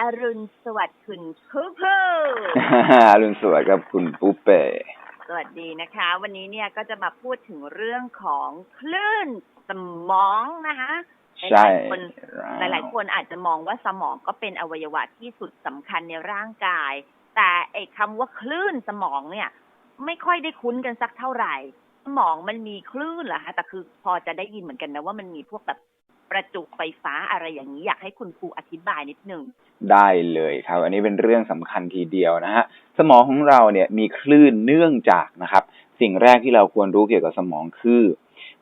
อรุณสวัสดิ์คุณผู้ผู้อรุณสวัสดิ์ครับคุณปุ๊เป้ สวัสดีนะคะ วันนี้เนี่ยก็จะมาพูดถึงเรื่องของคลื่นสมองนะคะใช่หลายๆคนหลายๆคนอาจจะมองว่าสมองก็เป็นอวัยวะที่สุดสำคัญในร่างกาย แต่ไอ้คำว่าคลื่นสมองเนี่ย ไม่ค่อยได้คุ้นกันสักเท่าไหร่ สมองมันมีคลื่นเหรอคะแต่คือพอจะได้ยินเหมือนกันนะว่ามันมีพวกแบบ ประจุไฟฟ้าอะไรอย่างนี้อยากให้คุณครูอธิบายนิดนึงได้เลยครับ อันนี้เป็นเรื่องสำคัญทีเดียวนะฮะสมองของเราเนี่ยมีคลื่นเนื่องจากนะครับ สิ่งแรกที่เราควรรู้เกี่ยวกับสมองคือ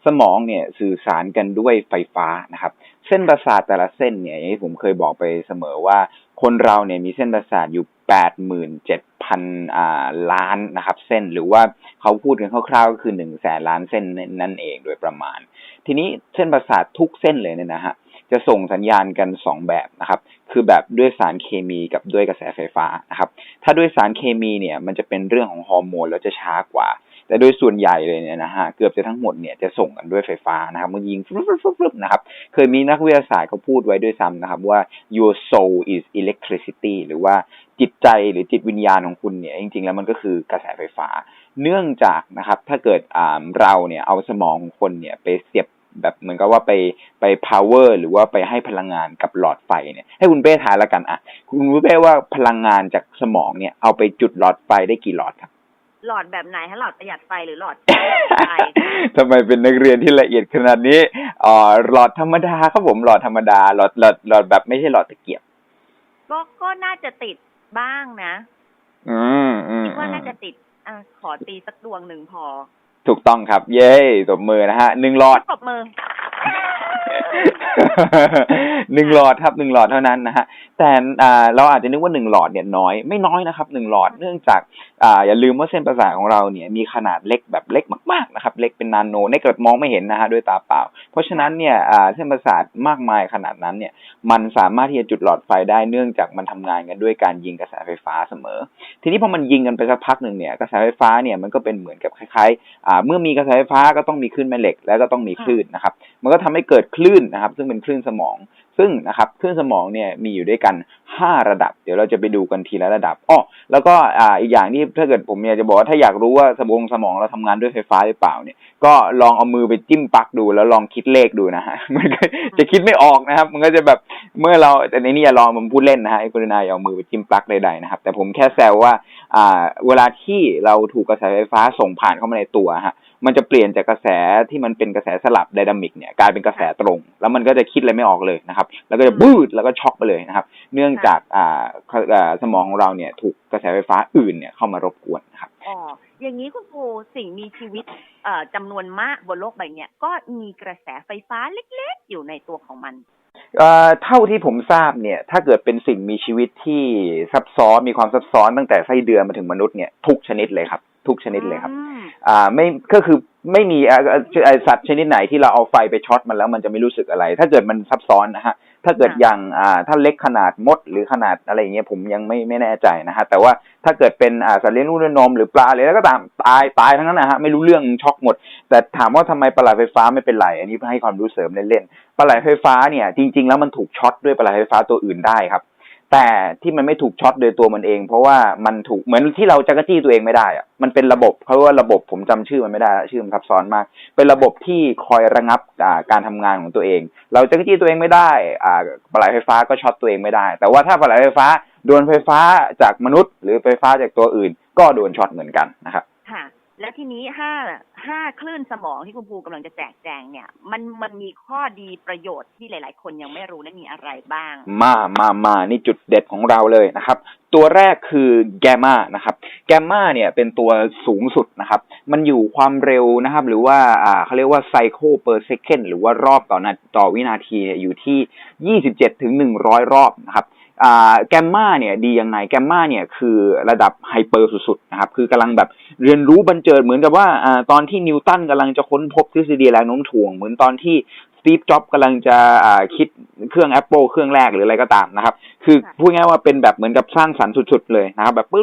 สมองเนี่ยสื่อสารกันด้วยไฟฟ้านะครับ เส้นประสาทแต่ละเส้นเนี่ยอย่างที่ผมเคยบอกไปเสมอว่า คนเราเนี่ยมีเส้นประสาทอยู่ แปดหมื่นเจ็ดพันอ่าล้านนะครับ เส้นหรือว่าเขาพูดกันคร่าวๆก็คือหนึ่งแสนล้านเส้นนั่นเองโดยประมาณ ทีนี้เส้นประสาททุกเส้นเลยเนี่ยนะฮะจะส่งสัญญาณกันสองแบบนะครับ คือแบบด้วยสารเคมีกับด้วยกระแสไฟฟ้านะครับ ถ้าด้วยสารเคมีเนี่ยมันจะเป็นเรื่องของฮอร์โมนแล้วจะช้ากว่า แต่โดยส่วนใหญ่เลยเนี่ยนะฮะเกือบจะทั้งหมดเนี่ยจะส่งกันด้วยไฟฟ้านะครับมันยิงฟลุ๊บฟลุ๊บนะครับเคยมีนักวิทยาศาสตร์เขาพูดไว้ด้วยซ้ำนะครับว่า your soul is electricity หรือว่าจิตใจหรือจิตวิญญาณของคุณเนี่ยจริงๆ แล้วมันก็คือกระแสไฟฟ้า เนื่องจากนะครับถ้าเกิดอ่าเราเนี่ยเอาสมองของคนเนี่ยไปเสียบแบบเหมือนกับว่าไปไป power หรือว่าไปให้พลังงานกับหลอดไฟเนี่ยให้คุณเป้ทายแล้วกันอะคุณเป้ว่าพลังงานจากสมองเนี่ยเอาไปจุดหลอดไฟได้กี่หลอดครับ หลอดแบบไหนฮะหลอดประหยัดไฟหรือหลอดไฟคะทำไมเป็นนักเรียนที่ละเอียดขนาดนี้อ๋อหลอดธรรมดาครับผมหลอดธรรมดาหลอดหลอดหลอดแบบไม่ใช่หลอดตะเกียบ ก็ก็น่าจะติดบ้างนะ อืมอืมคิดว่าอืมน่าจะติดอะขอตีสักดวงหนึ่งพอ ถูกต้องครับ เย้ตบมือนะฮะหนึ่งหลอดปรบมือ หนึ่งหลอดครับหนึ่งหลอดเท่านั้นนะฮะแต่เราอาจจะนึกว่าหนึ่งหลอดเนี่ยน้อยไม่น้อยนะครับหนึ่งหลอดเนื่องจากอย่าลืมว่าเส้นประสาทของเราเนี่ยมีขนาดเล็กแบบเล็กมากๆนะครับ เล็กเป็นนาโนในเกิดมองไม่เห็นนะฮะด้วยตาเปล่า เพราะฉะนั้นเนี่ยเส้นประสาทมากมายขนาดนั้นเนี่ย มันสามารถที่จะจุดหลอดไฟได้เนื่องจากมันทำงานกันด้วยการยิงกระแสไฟฟ้าเสมอ ทีนี้พอมันยิงกันไปสักพักหนึ่งเนี่ยกระแสไฟฟ้าเนี่ยมันก็เป็นเหมือนกับคล้ายๆเมื่อมีกระแสไฟฟ้าก็ต้องมีคลื่นแม่เหล็ก แล้วก็ต้องมีคลื่นนะครับ มันก็ทำให้เกิดคลื่นนะครับ ซึ่งเป็นคลื่นสมอง ซึ่งนะครับคลื่นสมองเนี่ยมีอยู่ด้วยกัน 5 ระดับ เดี๋ยวเราจะไปดูกันทีละระดับอ้อแล้วก็อ่าอีกอย่างที่ถ้าเกิดผมอยากจะบอกว่าถ้าอยากรู้ว่าสมองสมองเราทำงานด้วยไฟฟ้าหรือเปล่าเนี่ย ก็ลองเอามือไปจิ้มปลั๊กดู แล้วลองคิดเลขดูนะฮะมันก็จะคิดไม่ออกนะครับ มันก็จะแบบเมื่อเราแต่ในนี้อย่าลองผมพูดเล่นนะฮะไอ้กรุณนาอย่าเอามือไปจิ้มปลั๊กใดๆนะครับ แต่ผมแค่แซวว่าอ่าเวลาที่เราถูกกระแสไฟฟ้าส่งผ่านเข้ามาในตัวฮะ มันจะเปลี่ยนจากกระแสที่มันเป็นกระแสสลับไดนามิกเนี่ยกลายเป็นกระแสตรง แล้วมันก็จะคิดอะไรไม่ออกเลยนะครับ แล้วก็จะบูดแล้วก็ช็อกไปเลยนะครับ เนื่องจากอ่าสมองของเราเนี่ยถูกกระแสไฟฟ้าอื่นเนี่ยเข้ามารบกวนนะครับอ๋ออย่างนี้คุณครูสิ่งมีชีวิตเอ่อจำนวนมากบนโลกใบนี้ก็มีกระแสไฟฟ้าเล็กๆ อยู่ในตัวของมัน เอ่อเท่าที่ผมทราบเนี่ย ถ้าเกิดเป็นสิ่งมีชีวิตที่ซับซ้อนมีความซับซ้อนตั้งแต่ไส้เดือนมาถึงมนุษย์เนี่ยทุกชนิดเลยครับ ทุกชนิดเลยครับอืมอ่าไม่ก็คือไม่มีอ่าอ่าอ่าสัตว์ชนิดไหนที่เราเอาไฟไปช็อตมันแล้วมันจะไม่รู้สึกอะไร ถ้าเกิดมันซับซ้อนนะฮะ ถ้าเกิดค่ะอย่างอ่าถ้าเล็กขนาดมดหรือขนาดอะไรอย่างเงี้ยผมยังไม่ไม่แน่ใจนะฮะแต่ว่าถ้าเกิดเป็นอ่าสัตว์เลี้ยงลูกด้วยนมหรือปลาอะไรแล้วก็ตามตายตายทั้งนั้นนะฮะไม่รู้เรื่องช็อกหมด แต่ถามว่าทำไมปลาไหลไฟฟ้าไม่เป็นไรอันนี้ให้ความรู้เสริมเล่นๆปลาไหลไฟฟ้าเนี่ยจริง ๆ แล้วมันถูกช็อตด้วยปลาไหลไฟฟ้าตัวอื่นได้ครับ แต่ที่มันไม่ถูกช็อตโดยตัวมันเอง เพราะว่ามันถูกเหมือนที่เราจักรจี้ตัวเองไม่ได้อะมันเป็นระบบเขาเรียกว่าระบบผมจำชื่อมันไม่ได้ชื่อมันซับซ้อนมาก เป็นระบบที่คอยระงับการทำงานของตัวเอง เราจักรจี้ตัวเองไม่ได้อ่าปลาไหลไฟฟ้าก็ช็อตตัวเองไม่ได้ แต่ว่าถ้าปลาไหลไฟฟ้าโดนไฟฟ้าจากมนุษย์ หรือไฟฟ้าจากตัวอื่น ก็โดนช็อตเหมือนกันนะครับค่ะ และทีนี้ห้าห้าคลื่นสมองที่คุณครูกำลังจะแจกแจงเนี่ย มันมันมีข้อดีประโยชน์ที่หลาย ๆ คนยังไม่รู้และมีอะไรบ้าง มามามานี่จุดเด็ดของเราเลยนะครับ ตัวแรกคือแกมมานะครับ แกมมาเนี่ยเป็นตัวสูงสุดนะครับ มันอยู่ความเร็วนะครับ หรือว่าอ่าเขาเรียกว่าไซโคเปอร์เซคหรือว่ารอบต่อนาต่อวินาทีเนี่ยอยู่ที่27ถึง100รอบนะครับ แกมมาเนี่ยดียังไงแกมมาเนี่ยคือระดับไฮเปอร์สุดๆนะครับคือกำลังแบบเรียนรู้บันเจิดเหมือนกับว่าอตอนที่นิวตันกำลังจะค้นพบทฤษฎีแรงโน้มถ่วง เหมือนตอนที่สตีฟจ็อบกำลังจะคิดเครื่อง Apple เครื่องแรกหรืออะไรก็ตามนะครับ คือพูดง่ายๆว่าเป็นแบบเหมือนกับสร้างสรรค์สุดๆเลยนะครับ แบบปึ๊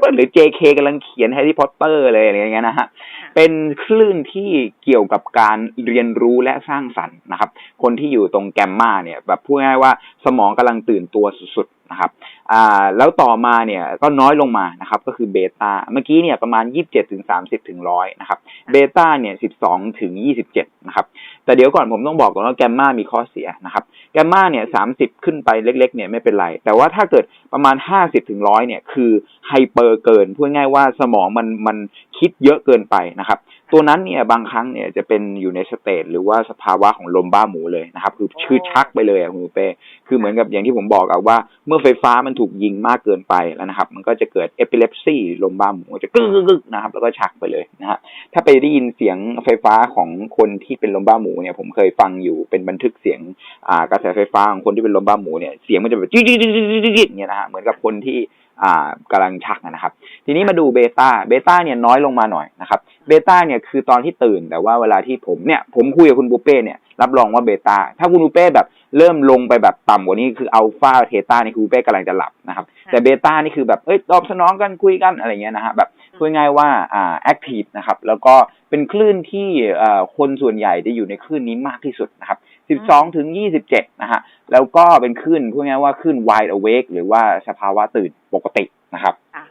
บหรือ JK กำลังเขียนแฮร์รี่พอตเตอร์เลยอะไรอย่างเงี้ยนะฮะ เป็นคลื่นที่เกี่ยวกับการเรียนรู้และสร้างสรรค์นะครับ คนที่อยู่ตรงแกมมาเนี่ยแบบพูดง่ายว่าสมองกำลังตื่นตัวสุดๆนะครับอ่าแล้วต่อมาเนี่ยก็น้อยลงมานะครับ ก็คือเบต้าเมื่อกี้เนี่ยประมาณ 27ถึง30ถึง100นะครับเบต้าเนี่ย12ถึง27นะครับแต่เดี๋ยวก่อนผมต้องบอกก่อนว่าแกมมามีข้อเสียนะครับแกมมาเนี่ย30 ขึ้นไปเล็กๆเนี่ยไม่เป็นไร แต่ว่าถ้าเกิดประมาณ 50ถึง100เนี่ยคือไฮเปอร์เกินพูดง่ายว่าสมองมันมัน คิดเยอะเกินไปนะครับ ตัวนั้นเนี่ยบางครั้งเนี่ยจะเป็นอยู่ในสเตจหรือว่าสภาวะของลมบ้าหมูเลยนะครับ คือชื่อชักไปเลยอะคุณเป้คือเหมือนกับอย่างที่ผมบอกอะว่า เมื่อไฟฟ้ามันถูกยิงมากเกินไปแล้วนะครับ มันก็จะเกิดเอพิเลปซีลมบ้าหมูจะกึกกึกกึกนะครับ แล้วก็ชักไปเลยนะฮะถ้าไปได้ยินเสียงไฟฟ้าของคนที่เป็นลมบ้าหมูเนี่ยผมเคยฟังอยู่เป็นบันทึกเสียงอ่ากระแสไฟฟ้าของคนที่เป็นลมบ้าหมูเนี่ยเสียงมันจะแบบจิ๊กจิ๊กจิ๊กจิ๊กจิ๊กจิ๊กเนี่ยนะฮะเหมือนกับคนที่ อ่ากำลังชักนะครับ ทีนี้มาดูเบต้าเบต้าเนี่ยน้อยลงมาหน่อยนะครับเบต้าเนี่ยคือตอนที่ตื่นแต่ว่าเวลาที่ผมเนี่ยผมคุยกับคุณบุฟเป้เนี่ยรับรองว่าเบต้าถ้าคุณบุฟเป้แบบเริ่มลงไปแบบต่ำกว่านี้คืออัลฟาเทต้านี่คือบุฟเป้กำลังจะหลับนะครับแต่เบต้านี่คือแบบเอ้ยตอบสนองกันคุยกันอะไรเงี้ยนะฮะแบบพูดง่ายๆว่าอ่าแอคทีฟนะครับแล้วก็เป็นคลื่นที่เอ่อคนส่วนใหญ่จะอยู่ในคลื่นนี้มากที่สุดนะครับ 12ถึง27นะฮะแล้วก็เป็นคลื่นพูดง่ายๆว่าคลื่น wide awake หรือว่าสภาวะตื่นปกตินะครับค่ะ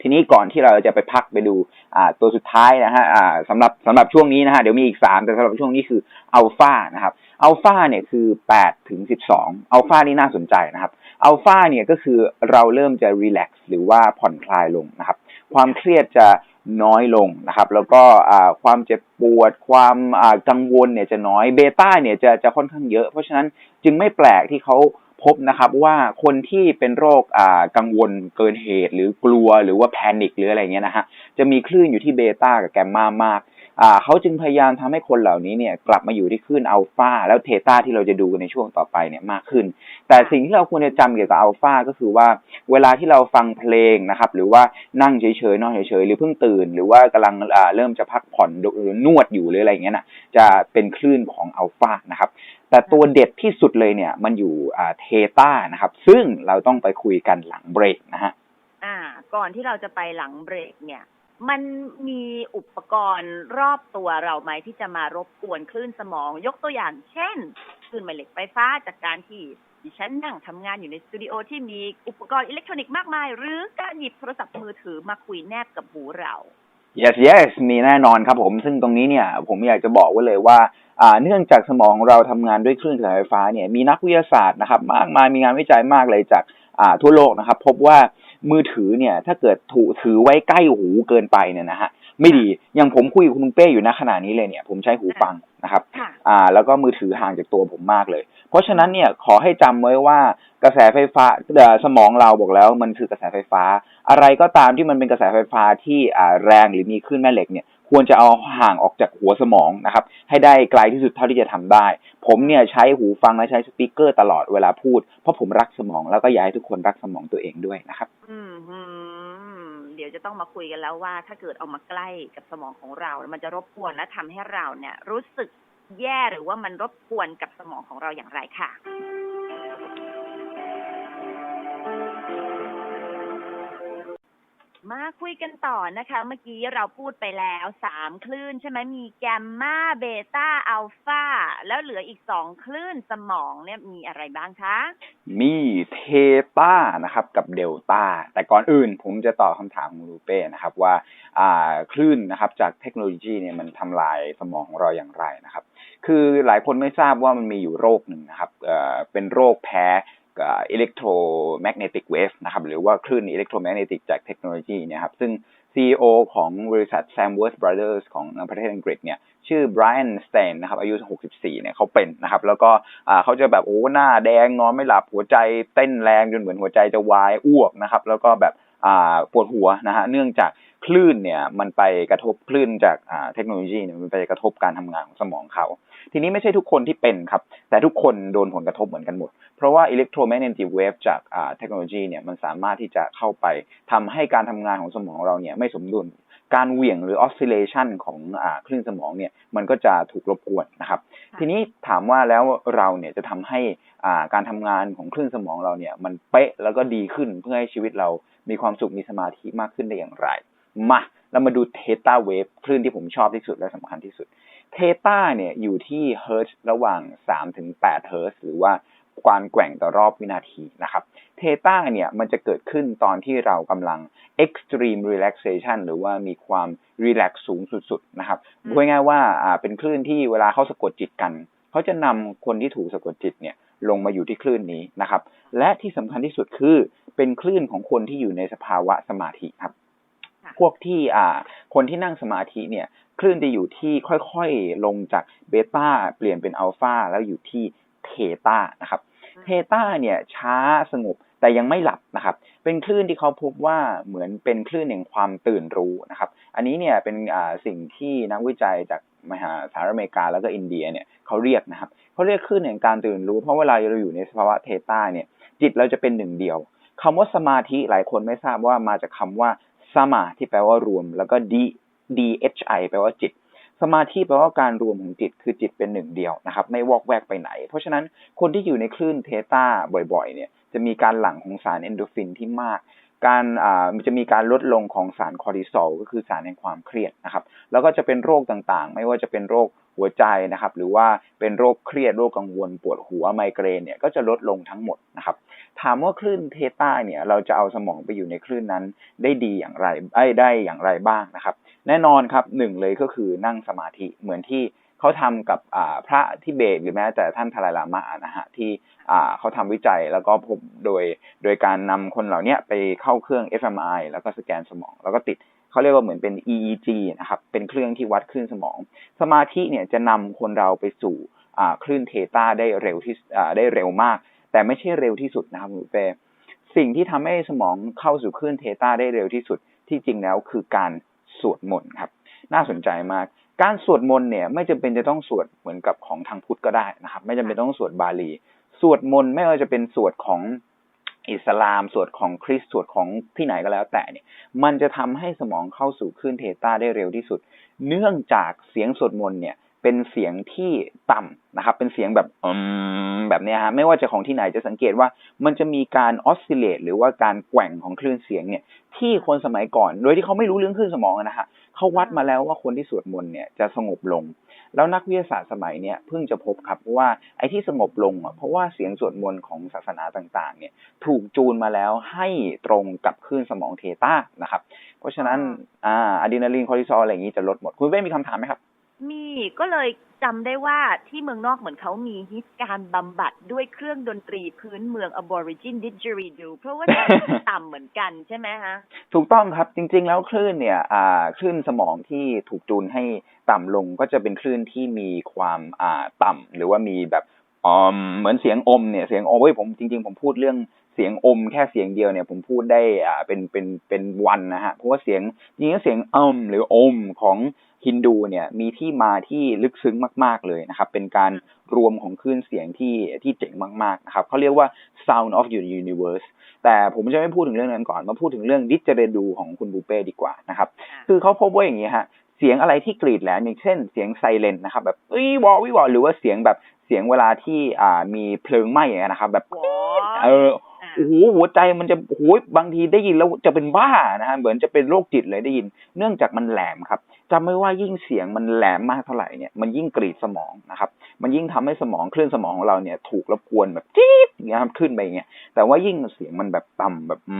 ทีนี้ก่อนที่เราจะไปพักไปดูอ่าตัวสุดท้ายนะฮะอ่าสำหรับสำหรับช่วงนี้นะฮะเดี๋ยวมีอีกสามแต่สำหรับช่วงนี้คืออัลฟานะครับอัลฟาเนี่ยคือแปดถึงสิบสองอัลฟานี่น่าสนใจนะครับอัลฟาเนี่ยก็คือเราเริ่มจะรีแลกซ์หรือว่าผ่อนคลายลงนะครับ ความเครียดจะน้อยลงนะครับ แล้วก็ความเจ็บปวด ความกังวลเนี่ยจะน้อยเบต้าเนี่ยจะจะค่อนข้างเยอะ เพราะฉะนั้นจึงไม่แปลกที่เขาพบนะครับว่าคนที่เป็นโรคกังวลเกินเหตุ หรือกลัวหรือว่าแพนิคหรืออะไรเงี้ยนะฮะจะมีคลื่นอยู่ที่เบต้ากับแกมมามาก เขาจึงพยายามทำให้คนเหล่านี้เนี่ยกลับมาอยู่ที่คลื่นอัลฟาแล้วเทต้าที่เราจะดูกันในช่วงต่อไปเนี่ยมากขึ้น แต่สิ่งที่เราควรจะจำเกี่ยวกับอัลฟาก็คือว่าเวลาที่เราฟังเพลงนะครับหรือว่านั่งเฉยๆนอนเฉยๆหรือเพิ่งตื่น หรือว่ากำลังเริ่มจะพักผ่อนหรือนวดอยู่หรืออะไรอย่างเงี้ยนะจะเป็นคลื่นของอัลฟานะครับแต่ตัวเด็ดที่สุดเลยเนี่ยมันอยู่เทต้านะครับ ซึ่งเราต้องไปคุยกันหลังเบรกนะฮะอ่าก่อนที่เราจะไปหลังเบรกเนี่ย มันมีอุปกรณ์รอบตัวเราไหมที่จะมารบกวนคลื่นสมอง ยกตัวอย่างเช่นคลื่นแม่เหล็กไฟฟ้าจากการที่ดิฉันนั่งทำงานอยู่ในสตูดิโอที่มีอุปกรณ์อิเล็กทรอนิกส์มากมาย หรือการหยิบโทรศัพท์มือถือมาคุยแนบกับหูเรา yes yes มีแน่นอนครับผม ซึ่งตรงนี้เนี่ยผมอยากจะบอกไว้เลยว่าอ่าเนื่องจากสมองเราทำงานด้วยคลื่นกระแสไฟฟ้าเนี่ยมีนักวิทยาศาสตร์นะครับมากมายมีงานวิจัยมากเลยจาก ทั่วโลกนะครับ พบว่ามือถือเนี่ยถ้าเกิดถูกถือไว้ใกล้หูเกินไปเนี่ยนะฮะไม่ดีอย่างผมคุยกับคุณเป้อยู่ณขณะนี้เลยเนี่ย ผมใช้หูฟังนะครับค่ะอ่า แล้วก็มือถือห่างจากตัวผมมากเลย เพราะฉะนั้นเนี่ยขอให้จำไว้ว่ากระแสไฟฟ้าเอ่อสมองเราบอกแล้ว มันคือกระแสไฟฟ้า อะไรก็ตามที่มันเป็นกระแสไฟฟ้าที่อ่าแรงหรือมีคลื่นแม่เหล็กเนี่ย ควรจะเอาห่างออกจากหัวสมองนะครับให้ได้ไกลที่สุดเท่าที่จะทำได้ ผมเนี่ยใช้หูฟังและใช้สปีกเกอร์ตลอดเวลาพูด เพราะผมรักสมองแล้วก็อยากให้ทุกคนรักสมองตัวเองด้วยนะครับ อืมเดี๋ยวจะต้องมาคุยกันแล้วว่า ถ้าเกิดเอามาใกล้กับสมองของเรา มันจะรบกวนและทำให้เราเนี่ย รู้สึกแย่หรือว่ามันรบกวนกับสมองของเราอย่างไรค่ะ มาคุยกันต่อนะคะ เมื่อกี้เราพูดไปแล้วสามคลื่นใช่ไหมมีแกมมาเบต้าอัลฟาแล้วเหลืออีกสองคลื่นสมองเนี่ยมีอะไรบ้างคะ มีเทต้านะครับ กับเดลต้าแต่ก่อนอื่นผมจะตอบคำถามของลูเป้นะครับว่าอ่าคลื่นนะครับจากเทคโนโลยีเนี่ยมันทำลายสมองของเราอย่างไรนะครับ คือหลายคนไม่ทราบว่ามันมีอยู่โรคหนึ่งนะครับเอ่อเป็นโรคแพ้ อิเล็กโทรแมกเนติกเวฟนะครับหรือว่าคลื่นอิเล็กโทรแมกเนติกจากเทคโนโลยีเนี่ยครับซึ่ง CEO ของบริษัท Samworth Brothers ของประเทศอังกฤษเนี่ยชื่อ Brian Stein นะครับอายุ 64 เนี่ยเขาเป็นนะครับแล้วก็เขาจะแบบโอ้หน้าแดงนอนไม่หลับหัวใจเต้นแรงจนเหมือนหัวใจจะวายอ้วกนะครับแล้วก็แบบปวดหัวนะฮะเนื่องจากคลื่นเนี่ยมันไปกระทบคลื่นจากเทคโนโลยีเนี่ยมันไปกระทบการทำงานของสมองเขา ทีนี้ไม่ใช่ทุกคนที่เป็นครับ แต่ทุกคนโดนผลกระทบเหมือนกันหมด เพราะว่าอิเล็กโทรแมกเนติกเวฟจากอ่าเทคโนโลยีเนี่ยมันสามารถที่จะเข้าไปทำให้การทำงานของสมองเราเนี่ยไม่สมดุลการเหวี่ยงหรือ oscillation ของอ่าคลื่นสมองเนี่ยมันก็จะถูกรบกวนนะครับค่ะทีนี้ถามว่าแล้วเราเนี่ยจะทำให้อ่าการทำงานของคลื่นสมองเราเนี่ยมันเป๊ะแล้วก็ดีขึ้นเพื่อให้ชีวิตเรามีความสุขมีสมาธิมากขึ้นได้อย่างไร มาเรามาดูเทตาเวฟคลื่นที่ผมชอบที่สุดและสำคัญที่สุด เทตาเนี่ยอยู่ที่เฮิร์ตระหว่าง3ถึง8เฮิร์ตหรือว่าการแกว่งต่อรอบวินาทีนะครับ เทตาเนี่ยมันจะเกิดขึ้นตอนที่เรากำลัง extreme relaxation หรือว่ามีความ relax สูงสุดๆนะครับพูดง่ายๆว่าอ่าเป็นคลื่นที่เวลาเขาสะกดจิตกัน เขาจะนำคนที่ถูกสะกดจิตเนี่ยลงมาอยู่ที่คลื่นนี้นะครับ และที่สำคัญที่สุดคือเป็นคลื่นของคนที่อยู่ในสภาวะสมาธิครับค่ะ พวกที่อ่า คนที่นั่งสมาธิเนี่ยคลื่นจะอยู่ที่ค่อยๆลงจากเบต้าเปลี่ยนเป็นอัลฟาแล้วอยู่ที่เทตานะครับเทตาเนี่ยช้าสงบแต่ยังไม่หลับนะครับ เป็นคลื่นที่เขาพบว่าเหมือนเป็นคลื่นแห่งความตื่นรู้นะครับ อันนี้เนี่ยเป็นอ่าสิ่งที่นักวิจัยจากมหาสหรัฐอเมริกาแล้วก็อินเดียเนี่ยเขาเรียกนะครับเขาเรียกคลื่นแห่งการตื่นรู้ เพราะเวลาเราอยู่ในสภาวะเทตาเนี่ยจิตเราจะเป็นหนึ่งเดียวคำว่าสมาธิหลายคนไม่ทราบว่ามาจากคำว่า สมาที่แปลว่ารวม แล้วก็ดี d h i แปลว่าจิต สมาธิแปลว่าการรวมของจิตคือจิตเป็นหนึ่งเดียวนะครับ ไม่วอกแวกไปไหน เพราะฉะนั้นคนที่อยู่ในคลื่นเทต้าบ่อยๆ เนี่ย จะมีการหลั่งของสารเอนโดรฟินที่มาก การอ่าจะมีการลดลงของสารคอร์ติซอลก็คือสารแห่งความเครียดนะครับ แล้วก็จะเป็นโรคต่างๆ ไม่ว่าจะเป็นโรค หัวใจนะครับ หรือว่าเป็นโรคเครียดโรคกังวล ปวดหัวไมเกรนเนี่ยก็จะลดลงทั้งหมดนะครับถามว่าคลื่นเทต้าเนี่ยเราจะเอาสมองไปอยู่ในคลื่นนั้นได้ดีอย่างไรไอ้ได้อย่างไรบ้างนะครับ แน่นอนครับหนึ่งเลยก็คือนั่งสมาธิเหมือนที่เขาทำกับพระทิเบตหรือแม้แต่ท่านทลายลามะนะฮะที่เขาทำวิจัยแล้วก็พบโดยโดยการนำคนเหล่านี้ไปเข้าเครื่อง fMRI แล้วก็สแกนสมอง แล้วก็ติด เขาเรียกว่าเหมือนเป็น EEG นะครับ เป็นเครื่องที่วัดคลื่นสมอง สมาธิเนี่ยจะนำคนเราไปสู่คลื่นเทตาได้เร็วที่ได้เร็วมาก แต่ไม่ใช่เร็วที่สุดนะครับคุณเป้สิ่งที่ทำให้สมองเข้าสู่คลื่นเทตาได้เร็วที่สุดที่จริงแล้วคือการสวดมนต์ครับ น่าสนใจมากการสวดมนต์เนี่ยไม่จำเป็นจะต้องสวดเหมือนกับของทางพุทธก็ได้นะครับ ไม่จำเป็นต้องสวดบาลี สวดมนต์ไม่ว่าจะเป็นสวดของ อิสลามสวดของคริสต์สวดของที่ไหนก็แล้วแต่เนี่ย มันจะทำให้สมองเข้าสู่คลื่นเทต้าได้เร็วที่สุด เนื่องจากเสียงสวดมนต์เนี่ยเป็นเสียงที่ต่ำนะครับ เป็นเสียงแบบอืมแบบเนี้ยฮะไม่ว่าจะของที่ไหนจะสังเกตว่า มันจะมีการออสซิเลตหรือว่าการแกว่งของคลื่นเสียงเนี่ย ที่คนสมัยก่อน โดยที่เขาไม่รู้เรื่องคลื่นสมองนะฮะเขาวัดมาแล้วว่าคนที่สวดมนต์เนี่ยจะสงบลง แล้วนักวิทยาศาสตร์สมัยเนี่ยเพิ่งจะพบครับว่าไอ้ที่สงบลงอะเพราะว่าเสียงสวดมนต์ของศาสนาต่างๆเนี่ยถูกจูนมาแล้วให้ตรงกับคลื่นสมองเทตานะครับ เพราะฉะนั้นอ่าอะดรีนาลีนคอร์ติซอลอะไรอย่างนี้จะลดหมด คุณเป้มีคำถามไหมครับ มีก็เลยจำได้ว่าที่เมืองนอกเหมือนเขามีฮิตการบำบัดด้วยเครื่องดนตรีพื้นเมือง Aborigin Didgeridoo เพราะว่าจะต่ำเหมือนกันใช่ไหมฮะ ถูกต้องครับจริง ๆ แล้วคลื่นเนี่ย อ่าคลื่นสมองที่ถูกจูนให้ ต่ำลงก็จะเป็นคลื่นที่มีความอ่าต่ำหรือว่ามีแบบอมเหมือนเสียงอมเนี่ยเสียงอมเว้ยผมจริง ๆ ผมพูดเรื่องเสียงอมแค่เสียงเดียวเนี่ยผมพูดได้อ่าเป็นเป็นเป็นวันนะฮะเพราะว่าเสียงจริงๆแล้วเสียงอมหรืออมของฮินดูเนี่ยมีที่มาที่ลึกซึ้งมาก ๆเลยนะครับ เป็นการรวมของคลื่นเสียงที่ที่เจ๋งมากๆนะครับเขาเรียกว่า sound of your universe แต่ผมจะไม่พูดถึงเรื่องนั้นก่อน มาพูดถึงเรื่องดิจเจเรดูของคุณบูเป้ดีกว่านะครับ คือเขาพบว่าอย่างนี้ฮะ เสียงอะไรที่กรีดแหลมอย่างเช่นเสียงไซเรนนะครับ แบบวิวอวิวอหรือว่าเสียงแบบเสียงเวลาที่อ่ามีเพลิงไหม้อะนะครับ แบบวอเอออ่า โอ้โหหัวใจมันจะโอ้โหบางทีได้ยินแล้วจะเป็นบ้านะฮะเหมือนจะเป็นโรคจิตเลยได้ยิน เนื่องจากมันแหลมครับจำไม่ว่ายิ่งเสียงมันแหลมมากเท่าไหร่เนี่ยมันยิ่งกรีดสมองนะครับ มันยิ่งทำให้สมองคลื่นสมองของเราเนี่ย ถูกรบกวนแบบจี๊ดอย่างเงี้ยครับขึ้นไปอย่างเงี้ยแต่ว่ายิ่งเสียงมันแบบต่ำแบบอื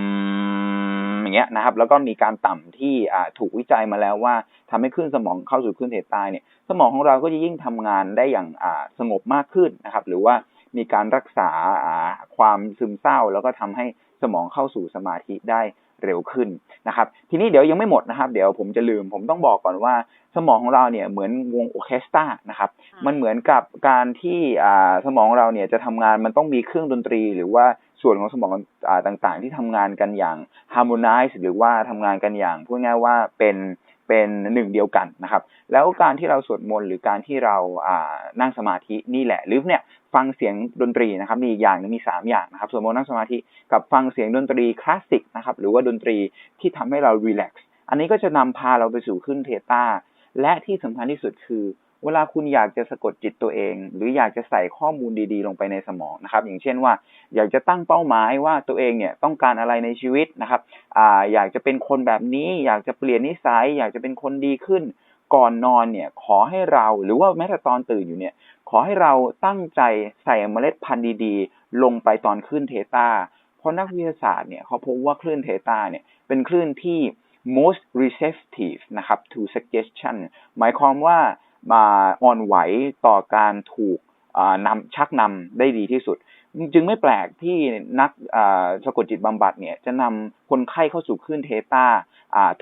มอย่างเงี้ยนะครับ แล้วก็มีการต่ำที่อ่าถูกวิจัยมาแล้วว่าทำให้คลื่นสมองเข้าสู่คลื่นเทตายเนี่ย สมองของเราก็จะยิ่งทำงานได้อย่างอ่าสงบมากขึ้นนะครับ หรือว่า มีการรักษาอ่าความซึมเศร้า แล้วก็ทำให้สมองเข้าสู่สมาธิได้เร็วขึ้นนะครับ ทีนี้เดี๋ยวยังไม่หมดนะครับ เดี๋ยวผมจะลืมผมต้องบอกก่อนว่าสมองของเราเนี่ยเหมือนวงออร์เคสตรานะครับ มันเหมือนกับการที่อ่าสมองเราเนี่ยจะทำงานมันต้องมีเครื่องดนตรี หรือว่าส่วนของสมองอ่าต่างๆ ที่ทำงานกันอย่าง harmonize หรือว่าทำงานกันอย่างพูดง่ายๆว่าเป็น เป็นหนึ่งเดียวกันนะครับ แล้วการที่เราสวดมนต์หรือการที่เราอ่านั่งสมาธินี่แหละหรือเนี่ยฟังเสียงดนตรีนะครับมีอย่างหนึงมีสามอย่างนะครับสวดมนต์นั่งสมาธิกับฟังเสียงดนตรีคลาสสิกนะครับหรือว่าดนตรีที่ทำให้เรารีแลกซ์อันนี้ก็จะนำพาเราไปสู่ขึ้นเทต้าและที่สำคัญที่สุดคือ เวลาคุณอยากจะสะกดจิตตัวเอง หรืออยากจะใส่ข้อมูลดีๆ ลงไปในสมองนะครับ อย่างเช่นว่า อยากจะตั้งเป้าหมายว่าตัวเองเนี่ยต้องการอะไรในชีวิตนะครับอ่าอยากจะเป็นคนแบบนี้ อยากจะเปลี่ยนนิสัย อยากจะเป็นคนดีขึ้น ก่อนนอนเนี่ยขอให้เราหรือว่าแม้แต่ตอนตื่นอยู่เนี่ยขอให้เราตั้งใจใส่เมล็ดพันธุ์ดีๆ ลงไปตอนคลื่นเทตาเพราะนักวิทยาศาสตร์เนี่ยเขาพบว่าคลื่นเทตาเนี่ยเป็นคลื่นที่ most receptive นะครับ to suggestion หมายความว่า มาอ่อนไหวต่อการถูกนำชักนำได้ดีที่สุด จึงไม่แปลกที่นักสะกดจิตบำบัดเนี่ยจะนำคนไข้เข้าสู่คลื่นเทต้า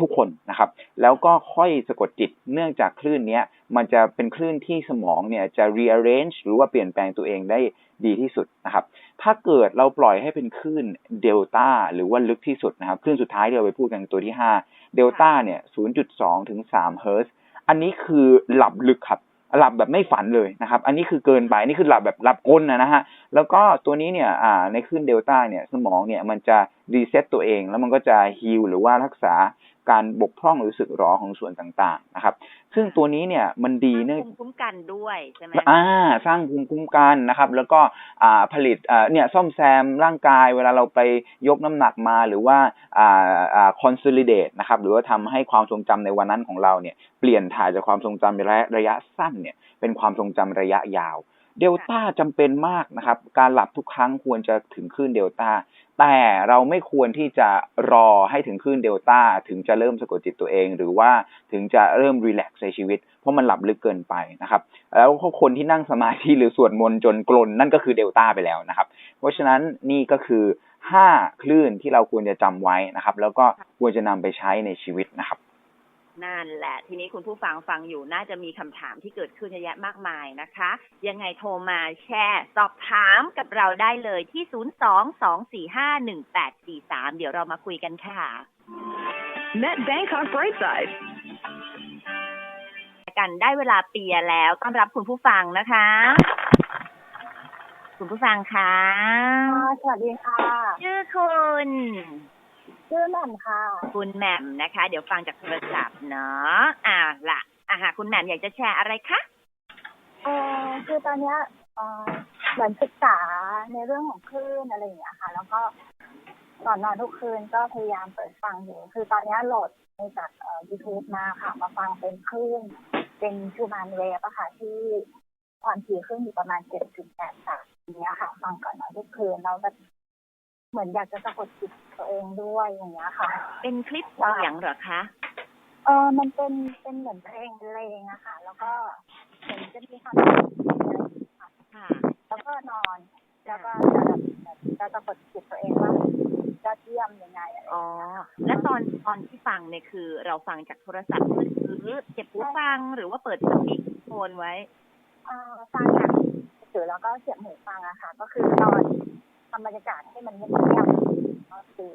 ทุกคนนะครับ แล้วก็ค่อยสะกดจิตเนื่องจากคลื่นนี้มันจะเป็นคลื่นที่สมองเนี่ยจะ rearrange หรือว่าเปลี่ยนแปลงตัวเองได้ดีที่สุดนะครับ ถ้าเกิดเราปล่อยให้เป็นคลื่นเดลต้าหรือว่าลึกที่สุดนะครับ คลื่นสุดท้ายที่เราไปพูดกันตัวที่ 5 เดลต้าเนี่ย 0.2 ถึง 3 เฮิร์ตซ์ อันนี้คือหลับลึกครับหลับแบบไม่ฝันเลยนะครับ อันนี้คือเกินไป อันนี้คือหลับแบบหลับก้นนะนะฮะ แล้วก็ตัวนี้เนี่ยอ่าในคลื่นเดลต้าเนี่ยสมองเนี่ยมันจะรีเซ็ตตัวเอง แล้วมันก็จะฮิลหรือว่ารักษา การบกพร่องหรือสึกหรอของส่วนต่างๆนะครับ ซึ่งตัวนี้เนี่ยมันดีเนื่องภูมิคุ้มกันด้วยใช่ไหมอ่าสร้างภูมิคุ้มกันนะครับ แล้วก็อ่าผลิตอ่าเนี่ยซ่อมแซมร่างกาย เวลาเราไปยกน้ำหนักมาหรือว่าอ่าอ่า consolidate นะครับหรือว่าทำให้ความทรงจำในวันนั้นของเราเนี่ยเปลี่ยนถ่ายจากความทรงจำระยะระยะสั้นเนี่ยเป็นความทรงจำระยะยาว เดลต้าจำเป็นมากนะครับ การหลับทุกครั้งควรจะถึงคลื่นเดลต้า แต่เราไม่ควรที่จะรอให้ถึงคลื่นเดลต้าถึงจะเริ่มสะกดจิตตัวเอง หรือว่าถึงจะเริ่มรีแลกซ์ในชีวิต เพราะมันหลับลึกเกินไปนะครับ แล้วก็คนที่นั่งสมาธิหรือสวดมนต์จนกลนนั่นก็คือเดลต้าไปแล้วนะครับ เพราะฉะนั้นนี่ก็คือห้าคลื่นที่เราควรจะจำไว้นะครับ แล้วก็ควรจะนำไปใช้ในชีวิตนะครับ นั่นแหละ ทีนี้คุณผู้ฟังฟังอยู่น่าจะมีคำถามที่เกิดขึ้นเยอะแยะมากมายนะคะ ยังไงโทรมาแชร์สอบถามกับเราได้เลยที่ 022451843 เดี๋ยวเรามาคุยกันค่ะ Met Bangkok Brightside. กันได้เวลาเปียแล้วต้อนรับคุณผู้ฟังนะคะ คุณผู้ฟังคะค่ะสวัสดีค่ะ ชื่อคุณ ชื่อแหม่มค่ะ คุณแหม่มนะคะ เดี๋ยวฟังจากโทรศัพท์เนาะอ่าล่ะอ่าฮะคุณแหม่มอยากจะแชร์อะไรคะเออคือตอนเนี้ยเออเหมือนศึกษาในเรื่องของคลื่นอะไรอย่างเงี้ยค่ะ แล้วก็ก่อนนอนทุกคืนก็พยายามเปิดฟังอยู่ คือตอนเนี้ยโหลดในจากเอ่อ YouTube มาค่ะ มาฟังเป็นคลื่น เป็นชูมานเวฟอะค่ะที่ความถี่คลื่นอยู่ประมาณเจ็ดถึงแปดสามอย่างเงี้ยค่ะ ฟังก่อนนอนทุกคืนแล้วแบบ เหมือนอยากจะสะกดจิตตัวเองด้วยอย่างเงี้ยค่ะ เป็นคลิปเสียงเหรอคะ เออมันเป็นเป็นเหมือนเพลงเพลงอะค่ะ แล้วก็เหมือนจะมีความสุขค่ะค่ะ แล้วก็นอน แล้วก็จะแบบจะสะกดจิตตัวเองว่ายอดเยี่ยมยังไงอะไรอ๋อ แล้วตอนตอนที่ฟังเนี่ยคือ เราฟังจากโทรศัพท์มือถือเก็บหูฟังหรือว่าเปิดสปีกโฟนไว้ เอ่อฟังจากถือแล้วก็เสียบหูฟังอะค่ะ ก็คือนอน ทำบรรยากาศให้มันเงียบๆก็คือ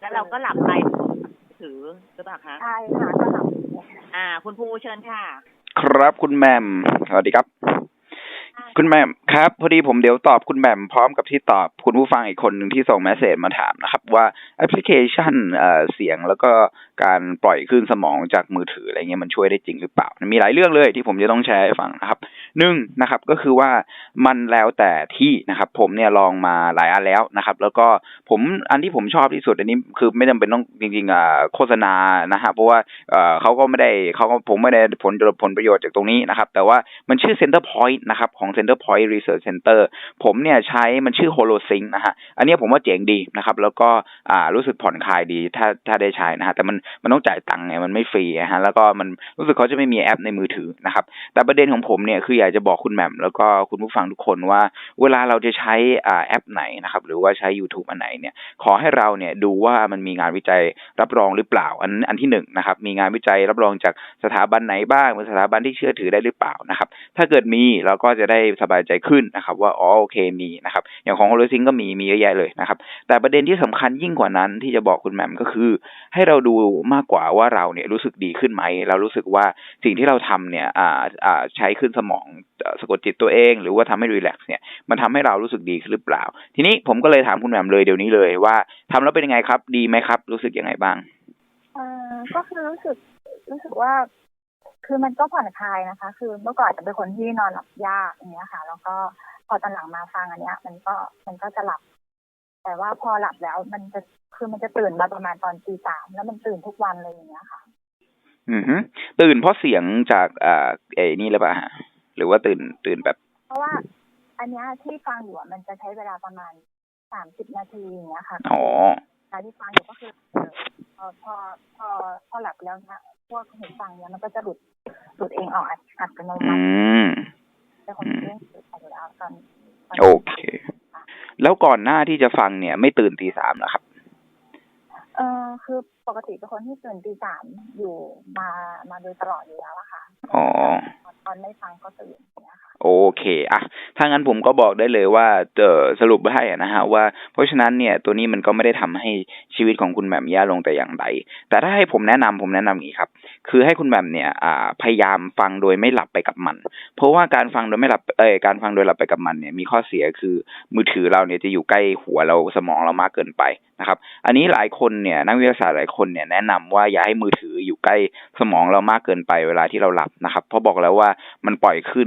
แล้วเราก็หลับไปถือหรือเปล่าคะใช่ค่ะก็หลับอ่า คุณภูเชิญค่ะ ครับคุณแหม่มสวัสดีครับ คุณแหม่มครับพอดีผมเดี๋ยวตอบคุณแหม่มพร้อมกับที่ตอบคุณผู้ฟังอีกคนหนึ่งที่ส่งเมสเซจมาถามนะครับ ว่าแอปพลิเคชันเอ่อเสียงแล้วก็การปล่อยคลื่นสมองจากมือถืออะไรเงี้ยมันช่วยได้จริงหรือเปล่า มีหลายเรื่องเลยที่ผมจะต้องแชร์ให้ฟังนะครับหนึ่งนะครับก็คือว่ามันแล้วแต่ที่นะครับ ผมเนี่ยลองมาหลายอันแล้วนะครับ แล้วก็ผมอันที่ผมชอบที่สุดอันนี้คือไม่จำเป็นต้องจริงๆอ่าโฆษณานะฮะเพราะว่าเอ่อเขาก็ไม่ได้เขาก็ผมไม่ได้ผลผลประโยชน์จากตรงนี้นะครับ แต่ว่ามันชื่อ Center Point นะครับของ Center Point Research Center ผมเนี่ยใช้มันชื่อ HoloSync นะฮะ อันนี้ผมว่าเจ๋งดีนะครับ แล้วก็อ่ารู้สึกผ่อนคลายดีถ้าถ้าได้ใช้นะฮะ แต่มันมันต้องจ่ายตังค์ไงมันไม่ฟรีนะฮะ แล้วก็มันรู้สึกเขาจะไม่มีแอปในมือถือนะครับ แต่ประเด็นของผมเนี่ยคืออยากจะบอกคุณแหม่มแล้วก็คุณผู้ฟังทุกคนว่าเวลาเราจะใช้อ่าแอปไหนนะครับ หรือว่าใช้ YouTube อันไหนเนี่ย ขอให้เราเนี่ยดูว่ามันมีงานวิจัยรับรองหรือเปล่า อันอันที่หนึ่งนะครับ มีงานวิจัยรับรองจากสถาบันไหนบ้างเป็นสถาบันที่เชื่อถือได้หรือเปล่านะครับ ถ้าเกิดมีเราก็จะได้สบายใจขึ้นนะครับ ว่าอ๋อโอเคมีนะครับ อย่างของโอเลซิงก็มีมีเยอะแยะเลยนะครับ แต่ประเด็นที่สำคัญยิ่งกว่านั้นที่จะบอกคุณแหม่มก็คือ ให้เราดูมากกว่าว่าเราเนี่ยรู้สึกดีขึ้นไหม เรารู้สึกว่าสิ่งที่เราทำเนี่ยอ่าอ่าใช้ขึ้นสมองสะกดจิตตัวเอง หรือว่าทำให้รีแลกซ์เนี่ยมันทำให้เรารู้สึกดีขึ้นหรือเปล่า ทีนี้ผมก็เลยถามคุณแหม่มเลยเดี๋ยวนี้เลยว่าทำแล้วเป็นยังไงครับ ดีไหมครับ รู้สึกยังไงบ้างเออก็คือรู้สึกรู้สึกว่า คือมันก็ผ่อนคลายนะคะ คือเมื่อก่อนจะเป็นคนที่นอนหลับยากอย่างเงี้ยค่ะ แล้วก็พอตอนหลังมาฟังอันเนี้ย มันก็มันก็จะหลับ แต่ว่าพอหลับแล้วมันจะคือมันจะตื่นมาประมาณตอนตีสามแล้วมันตื่นทุกวันเลยอย่างเงี้ยค่ะ อือฮึตื่นเพราะเสียงจากอ่าไอ้นี่หรือเปล่าฮะหรือว่าตื่นตื่นแบบ เพราะว่า อันเนี้ยที่ฟังอยู่อะมันจะใช้เวลาประมาณ สามสิบนาทีอย่างเงี้ยค่ะอ๋อเวลาที่ฟังอยู่ก็คือเอ่อพอพอพอพอหลับแล้วเนี่ยพวกหูฟังเนี่ยมันก็จะหลุดหลุดเองออกอัตอัตโนอืมัติมเป็นคนที่เล่นหลุดไปอยู่แล้วตอนตนโอเค แล้วก่อนหน้าที่จะฟังเนี่ย ไม่ตื่นตีสามเหรอครับ เออคือปกติเป็นคนที่ตื่นตีสามอยู่มามาโดยตลอดอยู่แล้วอะค่ะอ๋อตอนไม่ฟังก็ตื่นอย่างเงี้ยค่ะ โอเคอะถ้างั้นผมก็บอกได้เลยว่าเออสรุปให้นะฮะว่าเพราะฉะนั้นเนี่ยตัวนี้มันก็ไม่ได้ทำให้ชีวิตของคุณแหม่มแย่ลงแต่อย่างใด แต่ถ้าให้ผมแนะนำผมแนะนำอย่างนี้ครับ คือให้คุณแหม่มเนี่ยอ่าพยายามฟังโดยไม่หลับไปกับมัน เพราะว่าการฟังโดยไม่หลับเอยการฟังโดยหลับไปกับมันเนี่ยมีข้อเสียคือมือถือเราเนี่ยจะอยู่ใกล้หัวเราสมองเรามากเกินไปนะครับ อันนี้หลายคนเนี่ยนักวิทยาศาสตร์หลายคนเนี่ยแนะนำว่าอย่าให้มือถืออยู่ใกล้สมองเรามากเกินไปเวลาที่เราหลับนะครับ เพราะบอกแล้วว่ามันปล่อยขึ้น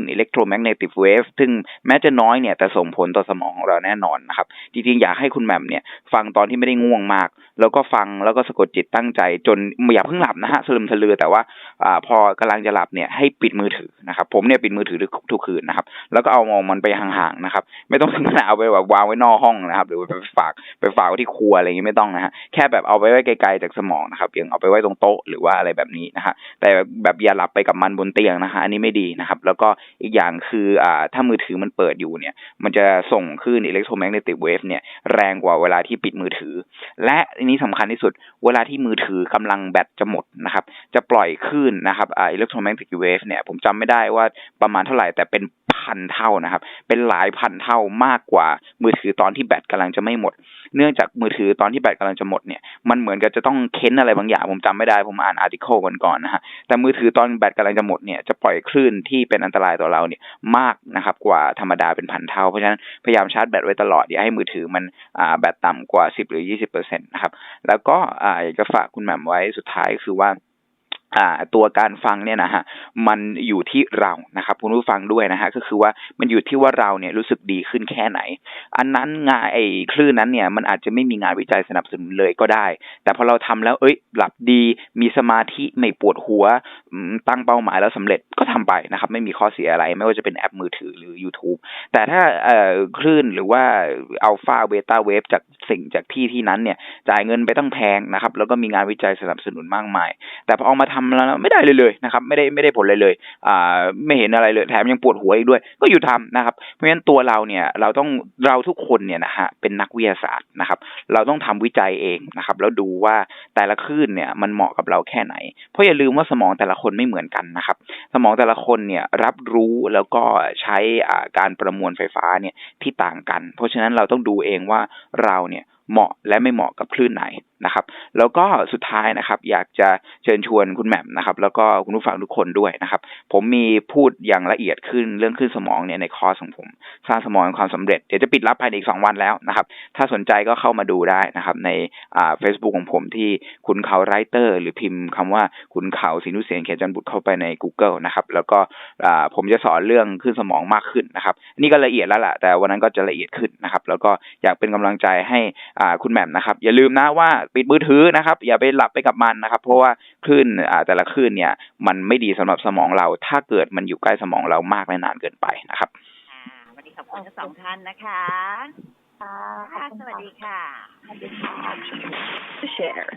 เนติฟเวฟซึ่งแม้จะน้อยเนี่ยแต่ส่งผลต่อสมองของเราแน่นอนนะครับ จริงๆ อยากให้คุณแหม่มเนี่ยฟังตอนที่ไม่ได้ง่วงมาก แล้วก็ฟังแล้วก็สะกดจิตตั้งใจจนอย่าเพิ่งหลับนะฮะสลืมสลือแต่ว่าอ่าพอกำลังจะหลับเนี่ยให้ปิดมือถือนะครับ ผมเนี่ยปิดมือถือทุกคืนนะครับ แล้วก็เอามองมันไปห่างๆนะครับ ไม่ต้องถึงขนาดเอาไปแบบวางไว้นอกห้องนะครับ หรือไปฝากไปฝากไว้ที่ครัวอะไรอย่างงี้ไม่ต้องนะฮะแค่แบบเอาไปไว้ไกลๆจากสมองนะครับอย่างเอาไปไว้ตรงโต๊ะหรือว่าอะไรแบบนี้นะฮะแต่แบบอย่าหลับไปกับมันบนเตียงนะฮะอันนี้ไม่ดีนะครับ แล้วก็อีกอย่างคืออ่าถ้ามือถือมันเปิดอยู่เนี่ย มันจะส่งคลื่น electromagnetic wave เนี่ยแรงกว่าเวลาที่ปิดมือถือ และอันนี้สำคัญที่สุดเวลาที่มือถือกำลังแบตจะหมดนะครับ จะปล่อยคลื่นนะครับอ่า electromagnetic wave เนี่ยผมจำไม่ได้ว่าประมาณเท่าไหร่แต่เป็นพันเท่านะครับ เป็นหลายพันเท่ามากกว่ามือถือตอนที่แบตกำลังจะไม่หมด เนื่องจากมือถือตอนที่แบตกำลังจะหมดเนี่ย มันเหมือนกับจะต้องเค้นอะไรบางอย่าง ผมจำไม่ได้ ผมอ่านอาร์ติเคิลก่อนๆนะฮะ แต่มือถือตอนแบตกำลังจะหมดเนี่ย จะปล่อยคลื่นที่เป็นอันตรายต่อเราเนี่ยมากนะครับ กว่าธรรมดาเป็นพันเท่า เพราะฉะนั้นพยายามชาร์จแบตไว้ตลอด อย่าให้มือถือมันอ่าแบตต่ำกว่า 10 หรือ 20เปอร์เซ็นต์นะครับ แล้วก็อ่าอยากจะฝากคุณแหม่มไว้สุดท้ายคือว่า อ่าตัวการฟังเนี่ยนะฮะมันอยู่ที่เรานะครับคุณผู้ฟังด้วยนะฮะก็คือว่ามันอยู่ที่ว่าเราเนี่ยรู้สึกดีขึ้นแค่ไหน อันนั้นงานไอ้คลื่นนั้นเนี่ยมันอาจจะไม่มีงานวิจัยสนับสนุนเลยก็ได้ แต่พอเราทำแล้วเอ้ยหลับดีมีสมาธิไม่ปวดหัวตั้งเป้าหมายแล้วสำเร็จก็ทำไปนะครับ ไม่มีข้อเสียอะไร ไม่ว่าจะเป็นแอปมือถือหรือ YouTube แต่ถ้าเอ่อคลื่นหรือว่าอัลฟาเบต้าเวฟจากสิ่งจากที่ที่นั้นเนี่ยจ่ายเงินไปตั้งแพงนะครับแล้วก็มีงานวิจัยสนับสนุนมากมาย แต่พอเอามาทำแล้วไม่ได้เลยเลยนะครับไม่ได้ไม่ได้ผลเลยเลยอ่าไม่เห็นอะไรเลยแถมยังปวดหัวอีกด้วย ก็อยู่ทำนะครับ เพราะฉะนั้นตัวเราเนี่ยเราต้องเราทุกคนเนี่ยนะฮะเป็นนักวิทยาศาสตร์นะครับ เราต้องทำวิจัยเองนะครับ แล้วดูว่าแต่ละคลื่นเนี่ยมันเหมาะกับเราแค่ไหน เพราะอย่าลืมว่าสมองแต่ละคนไม่เหมือนกันนะครับ สมองแต่ละคนเนี่ยรับรู้แล้วก็ใช้อ่าการประมวลไฟฟ้าเนี่ยที่ต่างกัน เพราะฉะนั้นเราต้องดูเองว่าเราเนี่ยเหมาะและไม่เหมาะกับคลื่นไหนนะครับ แล้วก็สุดท้ายนะครับ อยากจะเชิญชวนคุณแหม่มนะครับ แล้วก็คุณผู้ฟังทุกคนด้วยนะครับ ผมมีพูดอย่างละเอียดขึ้นเรื่องขึ้นสมองเนี่ยในคอร์สของผม สร้างสมองความสำเร็จ เดี๋ยวจะปิดรับภายในอีกสองวันแล้วนะครับ ถ้าสนใจก็เข้ามาดูได้นะครับ ในอ่า Facebook ของผมที่คุณเขาไรเตอร์ หรือพิมพ์คำว่าคุณเขาสินุเสียนเขียนจันบุตรเข้าไปใน Google นะครับ แล้วก็อ่าผมจะสอนเรื่องขึ้นสมองมากขึ้นนะครับนี่ก็ละเอียดแล้วแหละแต่วันนั้นก็จะละเอียดขึ้นนะครับ แล้วก็อยากเป็นกำลังใจให้คุณแหม่มนะครับ อย่าลืมนะว่าปิดมือถือนะครับ อย่าไปหลับไปกับมันนะครับ เพราะว่าคลื่นอ่าแต่ละคลื่นเนี่ย มันไม่ดีสำหรับสมองเรา ถ้าเกิดมันอยู่ใกล้สมองเรามากและนานเกินไปนะครับอ่าวันนี้ขอบคุณทั้งสองท่านนะคะค่ะขอบค่ะคุณสวัสค่ะดีค่ะสวัสดีค่ะ To share.